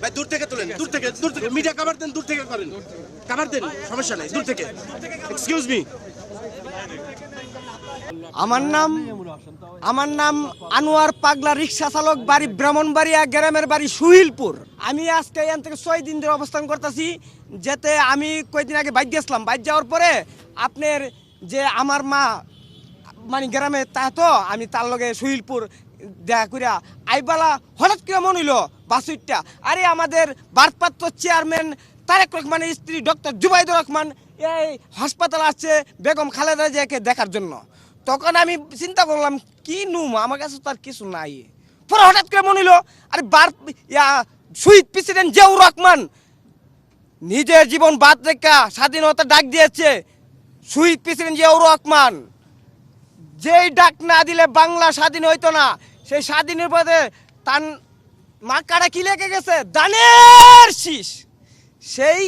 ভাই, দূর থেকে তোলেন, দূর থেকে দূর থেকে মিডিয়া দেন, দূর থেকে করেন। দেন, সমস্যা নেই, দূর থেকে। এক্সকিউজ মি আমার নাম আমার নাম আনোয়ার পাগলা রিক্সা চালক, বাড়ি ব্রাহ্মণবাড়িয়া, গ্রামের বাড়ি সুহিলপুর। আমি আজকে এখান থেকে ছয় দিন ধরে অবস্থান করতেছি, যেতে আমি কয়েকদিন আগে বাইক গেছিলাম। বাইক যাওয়ার পরে আপনার যে আমার মা মানে গ্রামে তা তো, আমি তার লগে সুহিলপুর দেখা করিয়া আইবালা হঠাৎ করে মন হইল বাসুইটটা। আরে আমাদের ভারপ্রাপ্ত চেয়ারম্যান তারেক রহমানের স্ত্রী ডক্টর জুবাইদুর রহমান, এই হাসপাতাল আসছে বেগম খালেদা জিয়াকে দেখার জন্য। তখন আমি চিন্তা করলাম, কি নুম? আমার কাছে তো আর কিছু নাই। পরে হঠাৎ করে মনে হইল, আরে বার, ইয়া শহীদ প্রেসিডেন্ট জিয়াউর রহমান নিজের জীবন বাদ রেখা স্বাধীনতা ডাক দিয়েছে। শহীদ প্রেসিডেন্ট জিয়াউর রহমান, যেই ডাক না দিলে বাংলা স্বাধীন হইতো না, সেই স্বাধীনের পথে তার মাকাটা কি লেগে গেছে? দানের শীষ। সেই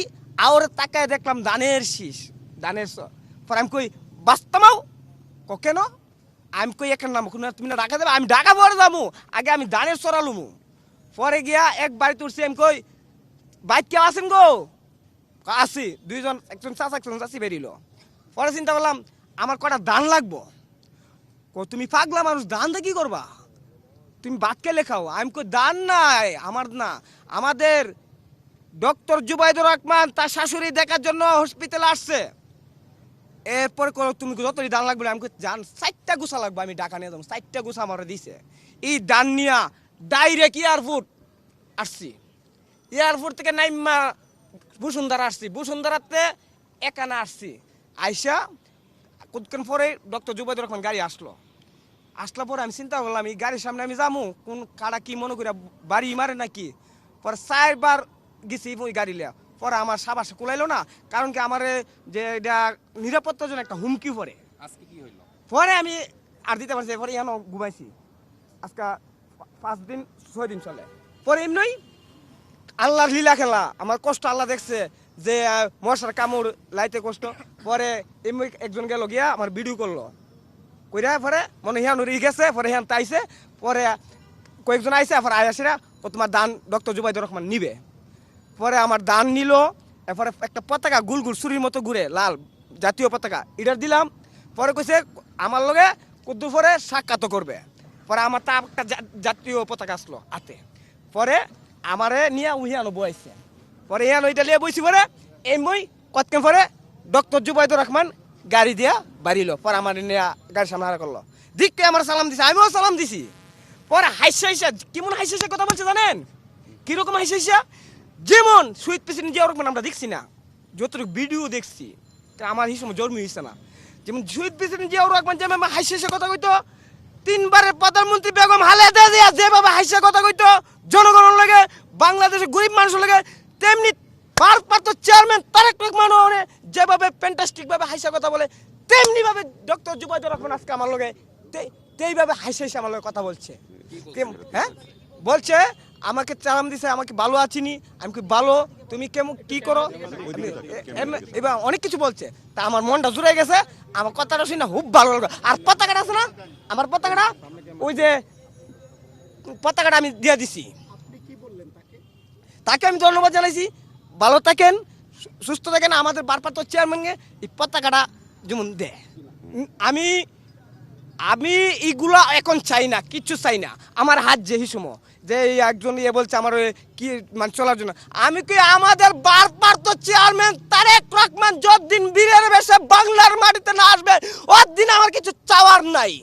আওর তাকায় দেখলাম দানের শীষ। দানের পর আমি কই, বাস্তমাও? ক কেন? আমি কই এখানে নাম তুমি না ডাকা দেবে আমি ডাকা পরে যাব। আগে আমি দানের সরালুমু পরে গিয়া এক বাড়িতে উঠছি, আমি কই, বাইক কেউ আছেন গো? আসি, দুইজন, একজন চাষ একজন চাষি বেরিল। পরে চিন্তা করলাম, আমার কটা দান লাগবো? তুমি পাগলা মানুষ, দান দিয়ে কি করবা? তুমি বাদকে লেখাও? আমি কই, দান নাই, আমার না। আমাদের ডক্টর জুবাইদুর রহমান তার শাশুড়ি দেখার জন্য হসপিটালে আসছে। এরপরে করো তুমি যতই দান লাগবে, আমি জান, চারটা গুছা লাগবে, আমি ডাকা নিয়ে যাব। চারটা গুছা আমার দিছে। এই দান নিয়া ডাইরেক্ট এয়ারপোর্ট আসছি। এয়ারপোর্ট থেকে নাইমা বসুন্ধরা আসছি। বসুন্ধরাতে একানা আসছি। আইসা কতক্ষণ পরে ডক্টর জুবাইদুর রহমান গাড়ি আসলো। আসলা পরে আমি চিন্তা করলাম এই গাড়ির সামনে আমি যাব কোন কারা কি মনে করে বাড়ি মারে নাকি? পরে চারবার গেছি ওই গাড়ি লিয়া পরে আমার সাবাস কুলাইলো না কারণ কি আমার যে এটা নিরাপত্তার জন্য একটা হুমকি পরে আজকে কি হইল? পরে আমি আর দিতে পারছি পরে এখানে ঘুমাইছি। আজকে পাঁচ দিন ছয় দিন চলে। পরে এমনি আল্লাহর লীলা খেলা আমার কষ্ট আল্লাহ দেখছে। যে মশার কামড় লাইতে কষ্ট, পরে এমনি একজন গেল গিয়া আমার ভিডিও করল কইরা, পরে মনে হিয়ান উড়ি গেছে পরে হিয়ান তাইছে, পরে কয়েকজন আইছে পরে আয়াসিরা ও তোমার দান ডক্টর জুবাইদুর রহমান নিবে। পরে আমার দান নিল এরপরে একটা পতাকা গুল গুল চুরির মতো ঘুরে লাল জাতীয় পতাকা এটার দিলাম। পরে কইছে আমার লগে কুদ্দু পরে সাক্ষাৎ করবে। পরে আমার তা একটা জাতীয় পতাকা আসলো হাতে। পরে আমারে নিয়ে উহিয়ানো বইছে পরে ইয়ানো এটা নিয়ে বইছি পরে, এই মই কতক্ষণ পরে ডক্টর জুবাইদুর রহমান গাড়ি দিয়া বাড়িলো, পরে আমার গাড়ির সামনে হারা করল। দিককে আমার সালাম দিছে, আমিও সালাম দিছি। পরে হাইসা হাইসা, কেমন হাইসা হাইসা কথা বলছে জানেন? কীরকম হাইসা হাইসা? যেমন শহীদ প্রেসিডেন্ট জিয়াউর রহমান আমরা দেখছি না, যতটুকু ভিডিও দেখছি আমার সময় জন্ম হয়েছে না। যেমন শহীদ প্রেসিডেন্ট জিয়াউর রহমান যেমন হাইসা হাইসা কথা কইতো, তিনবারের প্রধানমন্ত্রী বেগম খালেদা জিয়া যেভাবে হাইসা কথা কইতো, জনগণের লাগে, বাংলাদেশের গরিব মানুষের লাগে তেমনি ভারপ্রাপ্ত চেয়ারম্যান তারেক রহমান যেভাবে ফ্যান্টাস্টিক ভাবে হাইসা কথা বলে তেমনি ভাবে ডক্টর জুবাইদুর রহমান আজকে আমার লগে তে- তেইভাবে হাইসা হাইসা আমার কথা বলছে। হ্যাঁ? বলছে আমাকে চালাম দিছে আমাকে ভালো আছিনি আমি কি ভালো? তুমি কেমন কি করো? এবার অনেক কিছু বলছে। তা আমার মনটা জুড়ে গেছে আমার কথাটা শুনে খুব ভালো লাগল। আর পতাকাটা আছে না? আমার পতাকাটা ওই যে পতাকাটা আমি দিয়ে দিছি। তাকে আমি ধন্যবাদ জানাইছি। ভালো থাকেন, সুস্থ থাকেন, আমাদের বারপাত্র চেয়ারম্যানকে এই পতাকাটা যেমন দেয় আমি আমি এইগুলা এখন চাই না, কিচ্ছু চাই না। আমার হাত যে হিসুম, যে একজন ইয়ে বলছে আমার ওই কি মানে চলার জন্য। আমি কি আমাদের বারবার তো চেয়ারম্যান তারেক রহমান যতদিন বীরের বেশে বাংলার মাটিতে না আসবে ওর দিন আমার কিছু চাওয়ার নাই।